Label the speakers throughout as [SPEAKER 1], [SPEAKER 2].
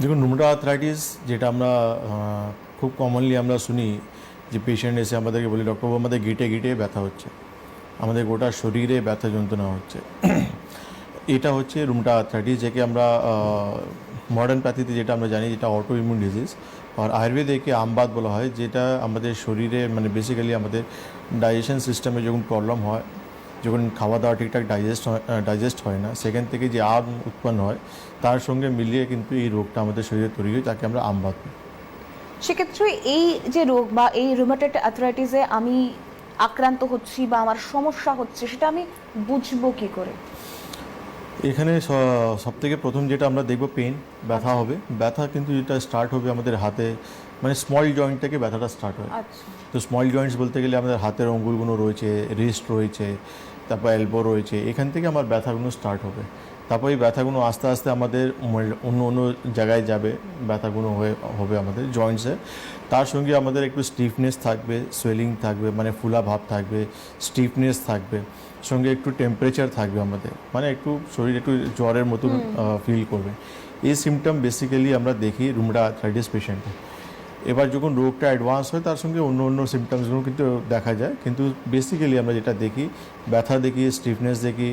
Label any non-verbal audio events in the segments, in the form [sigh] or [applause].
[SPEAKER 1] দেখুন রুমটা আর্থ্রাইটিস যেটা আমরা খুব কমনলি আমরা শুনি যে পেশেন্ট এসে আমাদেরকে বলি ডক্টরবাবু আমাদের গিটে গিটে ব্যথা হচ্ছে। আমাদের গোটা শরীরে ব্যথা যন্ত্রণা হচ্ছে। [clears throat] এটা হচ্ছে রুমটা আর্থ্রাইটিস যেকে আমরা মডার্ন প্যাথিতে যেটা আমরা জানি, যেটা অটো ইমিউন ডিজিজ আর আয়ুর্বেদে একে আমবাদ বলা হয়, যেটা আমাদের শরীরে মানে বেসিক্যালি আমাদের ডাইজেশন সিস্টেমে যখন প্রবলেম হয় যখন খাওয়া দাওয়া ঠিকঠাক ডাইজেস্ট হয় ডাইজেস্ট হয় না সেখান থেকে যে আম উৎপন্ন হয় তার সঙ্গে মিলিয়ে কিন্তু এই রোগটা আমাদের শরীরে তৈরি হয় তাকে আমরা আমবাদ বলি।
[SPEAKER 2] সেক্ষেত্রে এই যে রোগ বা এই রুমাটেড আর্থ্রাইটিসে আমি আক্রান্ত হচ্ছি বা আমার সমস্যা হচ্ছে সেটা আমি বুঝব কি করে?
[SPEAKER 1] এখানে সব থেকে প্রথম যেটা আমরা দেখব পেন ব্যথা হবে। ব্যথা কিন্তু যেটা স্টার্ট হবে আমাদের হাতে মানে স্মল জয়েন্ট থেকে ব্যথাটা স্টার্ট হয়।
[SPEAKER 2] আচ্ছা।
[SPEAKER 1] তো স্মল জয়েন্টস বলতে গেলে আমাদের হাতের অঙ্গুলগুলো রয়েছে রিস্ট রয়েছে তারপর এলবো রয়েছে এখান থেকে আমার ব্যথাগুলো স্টার্ট হবে। তারপর এই ব্যথাগুলো আস্তে আস্তে আমাদের অন্য অন্য জায়গায় যাবে ব্যথাগুলো হয়ে হবে আমাদের জয়েন্টসে তার সঙ্গে আমাদের একটু স্টিফনেস থাকবে সোয়েলিং থাকবে মানে ফুলা ভাব থাকবে স্টিফনেস থাকবে সঙ্গে একটু টেম্পারেচার থাকবে আমাদের মানে একটু শরীর একটু জ্বরের মতন ফিল করবে। এই সিমটম বেসিক্যালি আমরা দেখি রুমডা আর্থ্রাইটিস পেশেন্টে এবার যখন রোগটা অ্যাডভান্স হয় তার সঙ্গে অন্য অন্য সিমটমসগুলো কিন্তু দেখা যায়। কিন্তু বেসিক্যালি আমরা যেটা দেখি ব্যথা দেখি স্টিফনেস দেখি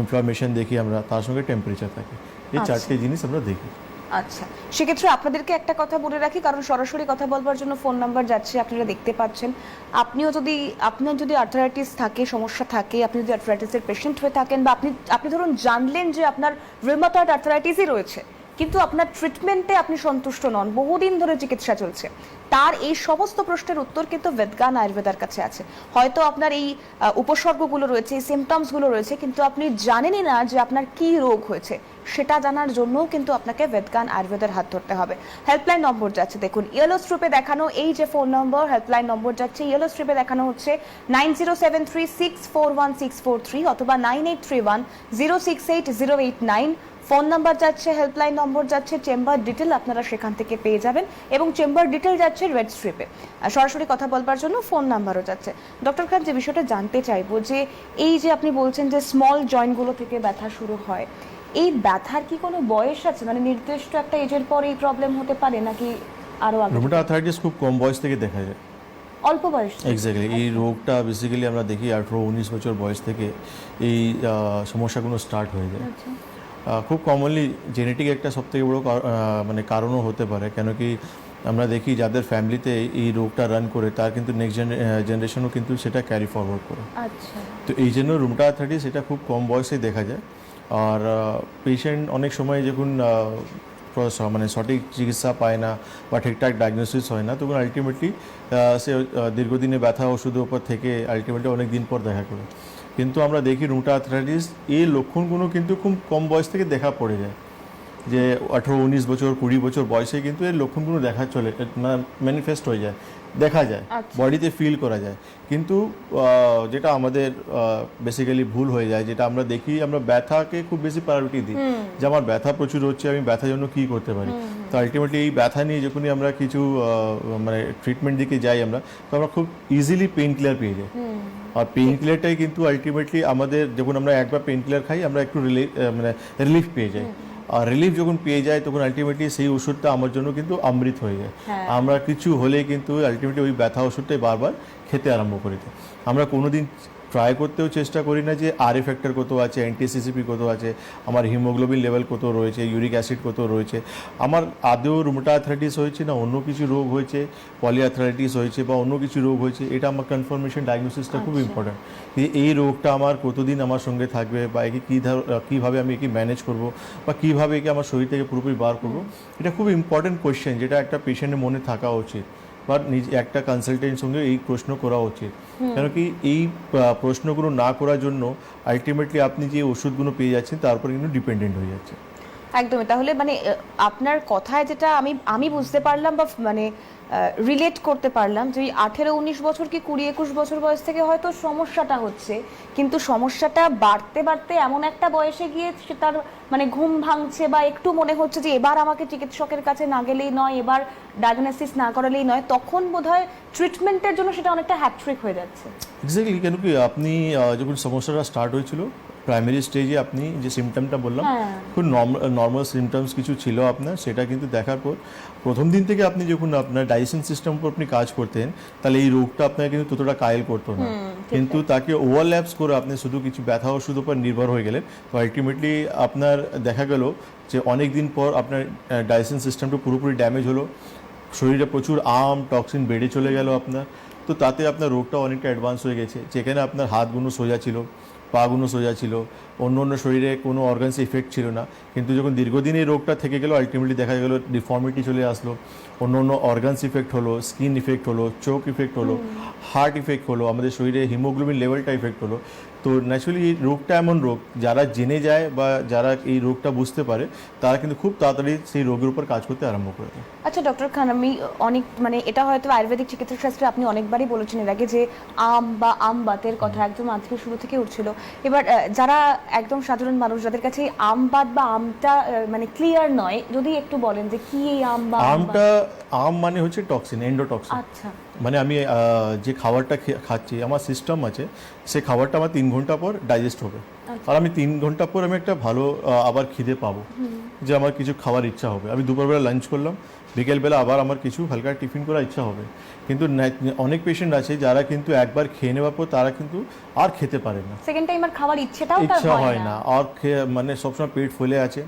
[SPEAKER 1] ইনফ্লামেশন দেখি আমরা তার সঙ্গে টেম্পারেচার থাকে। এই
[SPEAKER 2] আচ্ছা।
[SPEAKER 1] চারটে জিনিস আমরা দেখি।
[SPEAKER 2] আচ্ছা। সেক্ষেত্রে আপনাদেরকে একটা কথা বলে রাখি কারণ সরাসরি কথা বলবার জন্য ফোন নাম্বার যাচ্ছে আপনারা দেখতে পাচ্ছেন। আপনিও যদি আপনার যদি আর্থারাইটিস থাকে সমস্যা থাকে আপনি যদি আর্থারাইটিসের পেশেন্ট হয়ে থাকেন বা আপনি আপনি ধরুন জানলেন যে আপনার রিমাটয়েড আর্থারাইটিসই রয়েছে কিন্তু আপনার ট্রিটমেন্টে আপনি সন্তুষ্ট নন। বহুদিন ধরে চিকিৎসা চলছে। তার এই সমস্ত প্রশ্নের উত্তর কিন্তু বেদগান আয়ুর্বেদার কাছে আছে। হয়তো আপনার এই উপসর্গগুলো রয়েছে, এই সিমটমসগুলো রয়েছে, কিন্তু আপনি জানেনই না যে আপনার কি রোগ হয়েছে। সেটা জানার জন্যও কিন্তু আপনাকে বেদগান আয়ুর্বেদের হাত ধরতে হবে। হেল্পলাইন নম্বর যাচ্ছে, দেখুন। ইয়েলো স্ট্রিপে দেখানো এই যে ফোন নম্বর হেল্পলাইন নম্বর যাচ্ছে। ইয়েলো স্ট্রিপে দেখানো হচ্ছে nine zero seven three six four one six four three অথবা nine eight three one zero six eight zero eight nine phone number যাচ্ছে হেল্পলাইন নম্বর যাচ্ছে চেম্বার ডিটেল আপনারা সেখান থেকে পেয়ে যাবেন এবং চেম্বার ডিটেল যাচ্ছে রেড স্ট্রিপে আর সরাসরি কথা বলবার জন্য ফোন নাম্বারও যাচ্ছে। ডক্টর খান যে বিষয়টা জানতে চাইব যে এই যে আপনি বলছেন যে স্মল জয়েন্টগুলো থেকে ব্যথা শুরু হয় এই ব্যথার কি কোনো বয়স আছে? মানে নির্দিষ্ট একটা এজের পর এই প্রবলেম হতে পারে নাকি আরও আগে?
[SPEAKER 1] রুমটা আর্থ্রাইটিস খুব কম বয়স থেকে দেখা যায়।
[SPEAKER 2] অল্প বয়স?
[SPEAKER 1] এক্স্যাক্টলি এই রোগটা বেসিক্যালি আমরা দেখি আঠেরো উনিশ বছর বয়স থেকে এই সমস্যাগুলো স্টার্ট হয়ে যায়।
[SPEAKER 2] আচ্ছা।
[SPEAKER 1] খুব কমনলি জেনেটিক একটা সবথেকে বড় মানে কারণও হতে পারে। কেন কি আমরা দেখি যাদের ফ্যামিলিতে এই রোগটা রান করে তার কিন্তু নেক্সট জেনারেশনও কিন্তু সেটা ক্যারি ফরওয়ার্ড করে।
[SPEAKER 2] আচ্ছা।
[SPEAKER 1] তো এই জন্য রুমটা আর্থাইটিস সেটা খুব কম বয়সে দেখা যায়। আর পেশেন্ট অনেক সময় যখন মানে সঠিক চিকিৎসা পায় না বা ঠিকঠাক ডায়াগনোসিস হয় না তখন আলটিমেটলি সে দীর্ঘদিনে ব্যথা ওষুধের উপর থেকে আলটিমেটলি অনেক দিন পর দেখা করে। কিন্তু আমরা দেখি রুমটা আর্থ্রাইটিস এই লক্ষণগুলো কিন্তু খুব কম বয়স থেকে দেখা পড়ে যায়। যে আঠেরো উনিশ বছর কুড়ি বছর বয়সে কিন্তু এর লক্ষণগুলো দেখা চলে মানে ম্যানিফেস্ট হয়ে যায় দেখা যায়
[SPEAKER 2] আচ্ছা।
[SPEAKER 1] বডিতে ফিল করা যায়। কিন্তু যেটা আমাদের বেসিক্যালি ভুল হয়ে যায় যেটা আমরা দেখি আমরা ব্যথাকে খুব বেশি প্রায়োরিটি দিই। যে আমার ব্যথা প্রচুর হচ্ছে আমি ব্যথার জন্য কি করতে পারি? তো আলটিমেটলি এই ব্যথা নিয়ে যখনই আমরা কিছু মানে ট্রিটমেন্ট দিকে যাই আমরা তো আমরা খুব ইজিলি পেইন কিলার পেয়ে যাই। আর পেইন কিলারটাই কিন্তু আলটিমেটলি আমাদের যখন আমরা একবার পেইন কিলার খাই আমরা একটু রিলিফ মানে রিলিফ পেয়ে যাই। আর রিলিফ যখন পেয়ে যায় তখন আলটিমেটলি সেই ওষুধটা আমার জন্য কিন্তু অমৃত হয়ে যায়।
[SPEAKER 2] হ্যাঁ।
[SPEAKER 1] আমরা কিছু হলে কিন্তু আলটিমেটলি ওই ব্যথা ওষুধটাই বারবার খেতে আরম্ভ করি দিই। আমরা কোনোদিন ট্রাই করতেও চেষ্টা করি না যে আর ফ্যাক্টর কত আছে অ্যান্টিসিসিপি কত আছে আমার হিমোগ্লোবিন লেভেল কত রয়েছে ইউরিক অ্যাসিড কত রয়েছে। আমার আদেও রুমটা আর্থ্রাইটিস হয়েছে না অন্য কিছু রোগ হয়েছে পলিআর্থ্রাইটিস হয়েছে বা অন্য কিছু রোগ হয়েছে এটা আমার কনফার্মেশন ডায়াগনোসিসটা খুব ইম্পর্ট্যান্ট এই রোগটা আমার কতদিন আমার সঙ্গে থাকবে বা একে কী ধর কীভাবে আমি একে ম্যানেজ করব বা কীভাবে একে আমার শরীর থেকে পুরোপুরি বার করব। এটা খুব ইম্পর্ট্যান্ট কোয়েশ্চেন যেটা একটা পেশেন্টের মনে থাকা উচিত। বা নিজে, একটা কনসালটেন্ট সঙ্গে এই প্রশ্ন করা উচিত। কেন কি এই প্রশ্নগুলো না করার জন্য আলটিমেটলি আপনি যে ওষুধগুলো পেয়ে যাচ্ছেন তার উপরে কিন্তু ডিপেন্ডেন্ট হয়ে যাচ্ছে
[SPEAKER 2] একদমই। তাহলে মানে আপনার কথায় যেটা আমি আমি বুঝতে পারলাম বা মানে রিলেট করতে পারলাম যে আঠেরো, উনিশ বছর কি কুড়ি, একুশ বছর বয়স থেকে হয়তো সমস্যাটা হচ্ছে, কিন্তু সমস্যাটা বাড়তে বাড়তে এমন একটা বয়সে গিয়ে সে তার মানে ঘুম ভাঙছে বা একটু মনে হচ্ছে যে এবার আমাকে চিকিৎসকের কাছে না গেলেই নয়, এবার ডায়াগনোসিস না করালেই নয়, তখন বোধহয় ট্রিটমেন্টের জন্য সেটা অনেকটা হ্যাট্রিক হয়ে যাচ্ছে।
[SPEAKER 1] এক্স্যাক্টলি কেন কি আপনি যখন সমস্যাটা স্টার্ট হয়েছিল প্রাইমারি স্টেজে আপনি যে সিমটমটা বললাম
[SPEAKER 2] হ্যাঁ।
[SPEAKER 1] খুব নর্মাল সিমটমস কিছু ছিল আপনার সেটা কিন্তু দেখার পর প্রথম দিন থেকে আপনি যখন আপনার ডাইজেশন সিস্টেম উপর আপনি কাজ করতেন তাহলে এই রোগটা আপনার কিন্তু ততটা কায়েল করতো না। কিন্তু তাকে ওভারল্যাপস করে আপনি শুধু কিছু ব্যথা ওষুধ উপর নির্ভর হয়ে গেলেন। তো আলটিমেটলি আপনার দেখা গেল যে অনেক দিন পর আপনার ডাইজেশন সিস্টেমটা পুরোপুরি ড্যামেজ হলো। শরীরে প্রচুর আম টক্সিন বেড়ে চলে গেল আপনার। তো তাতে আপনার রোগটা অনেকটা অ্যাডভান্স হয়ে গেছে। যেখানে আপনার হাতগুলো সোজা ছিল। পাগুলো সোজা ছিল অন্য অন্য শরীরে কোনো অর্গানস ইফেক্ট ছিল না। কিন্তু যখন দীর্ঘদিন এই রোগটা থেকে গেল আলটিমেটলি দেখা গেলো ডিফর্মিটি চলে আসলো অন্য অন্য অর্গানস ইফেক্ট হলো স্কিন ইফেক্ট হলো চোখ ইফেক্ট হলো হার্ট ইফেক্ট হলো আমাদের শরীরে হিমোগ্লোবিন লেভেলটা ইফেক্ট হলো। তো ন্যাচুরালি এই রোগটা এমন রোগ যারা জেনে যায় বা যারা এই রোগটা বুঝতে পারে তারা কিন্তু খুব তাড়াতাড়ি সেই রোগের উপর কাজ করতে আরম্ভ করে দেয়।
[SPEAKER 2] আচ্ছা ডক্টর খান আমি অনেক মানে এটা হয়তো আয়ুর্বেদিক চিকিৎসা শাস্ত্রে আপনি অনেকবারই বলেছেন এর আগে যে আম বা আম বাতের কথা একদম আজকে শুরু থেকে উঠছিল। এবার যারা একদম সাধারণ মানুষ যাদের কাছে আমবাদ বা আমটা মানে ক্লিয়ার নয় যদি একটু বলেন যে কি এই আম বা
[SPEAKER 1] আমটা আম মানে হচ্ছে টক্সিন এন্ডোটক্সিন
[SPEAKER 2] আচ্ছা।
[SPEAKER 1] মানে আমি যে খাবারটা খাচ্ছি আমার সিস্টেম আছে সেই খাবারটা আমার তিন ঘণ্টা পর ডাইজেস্ট হবে। আর আমি তিন ঘণ্টা পর আমি একটা ভালো আবার খিদে পাবো। যে আমার কিছু খাওয়ার ইচ্ছা হবে। আমি দুপুরবেলা লাঞ্চ করলাম বিকেলবেলা আবার আমার কিছু হালকা টিফিন করার ইচ্ছা হবে। কিন্তু অনেক পেশেন্ট আছে যারা কিন্তু একবার খেয়ে নেওয়ার পর তারা কিন্তু আর খেতে পারে না।
[SPEAKER 2] সেকেন্ড টাইম আর খাওয়ার ইচ্ছেটাও
[SPEAKER 1] ইচ্ছা হয় না। আর খেয়ে- মানে সবসময় পেট ফুলে আছে।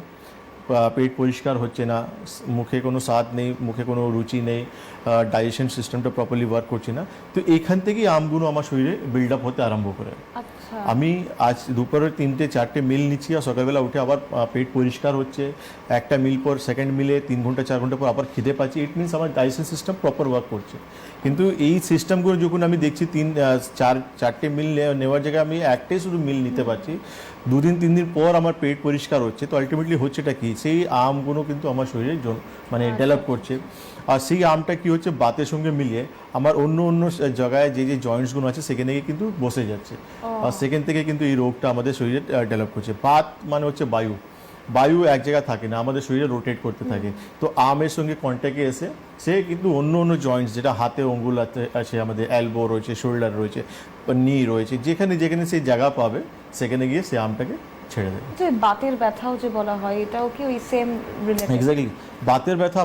[SPEAKER 1] পেট পরিষ্কার হচ্ছে না মুখে কোনো স্বাদ নেই মুখে কোনো রুচি নেই ডাইজেশন সিস্টেমটা প্রপারলি ওয়ার্ক করছে না। তো এখান থেকেই আমগুলো আমার শরীরে বিল্ড আপ হতে আরম্ভ করে।
[SPEAKER 2] আচ্ছা।
[SPEAKER 1] আমি আজ দুপুরের তিনটে চারটে মিল নিচ্ছি আর সকালবেলা উঠে আবার পেট পরিষ্কার হচ্ছে। একটা মিল পর সেকেন্ড মিলে তিন ঘণ্টা চার ঘণ্টা পর আবার খিদে পাচ্ছি। ইট মিনস আমার ডাইজেশন সিস্টেম প্রপার ওয়ার্ক করছে। কিন্তু এই সিস্টেমগুলো যখন আমি দেখছি তিন চার চারটে মিল নেওয়ার জায়গায় আমি একটাই শুধু মিল নিতে পারছি। দুদিন তিন দিন পর আমার পেট পরিষ্কার হচ্ছে। তো আলটিমেটলি হচ্ছেটা কি? সেই আমগুলো কিন্তু আমার শরীরে মানে ডেভেলপ করছে। আর সেই আমটা কি হচ্ছে? বাতের সঙ্গে মিলিয়ে আমার অন্য অন্য জায়গায় যে যে জয়েন্টসগুলো আছে সেখানে গিয়ে কিন্তু বসে যাচ্ছে। আর সেখান থেকে কিন্তু এই রোগটা আমাদের শরীরে ডেভেলপ করছে। বাত মানে হচ্ছে বায়ু। বায়ু এক জায়গায় থাকে না আমাদের শরীরে রোটেট করতে থাকে। তো আমের সঙ্গে কন্ট্যাক্টে এসে সে কিন্তু অন্য অন্য জয়েন্টস যেটা হাতে অঙ্গুল আছে- আছে আমাদের অ্যালবো রয়েছে শোল্ডার রয়েছে নি রয়েছে যেখানে যেখানে সেই জায়গা পাবে সেখানে গিয়ে সে আমটাকে ছেড়ে দেবে
[SPEAKER 2] যে বাতের ব্যথাও যে বলা হয় এটাও কি ওই সেম রিলেটেড
[SPEAKER 1] এক্স্যাক্টলি বাতের ব্যথা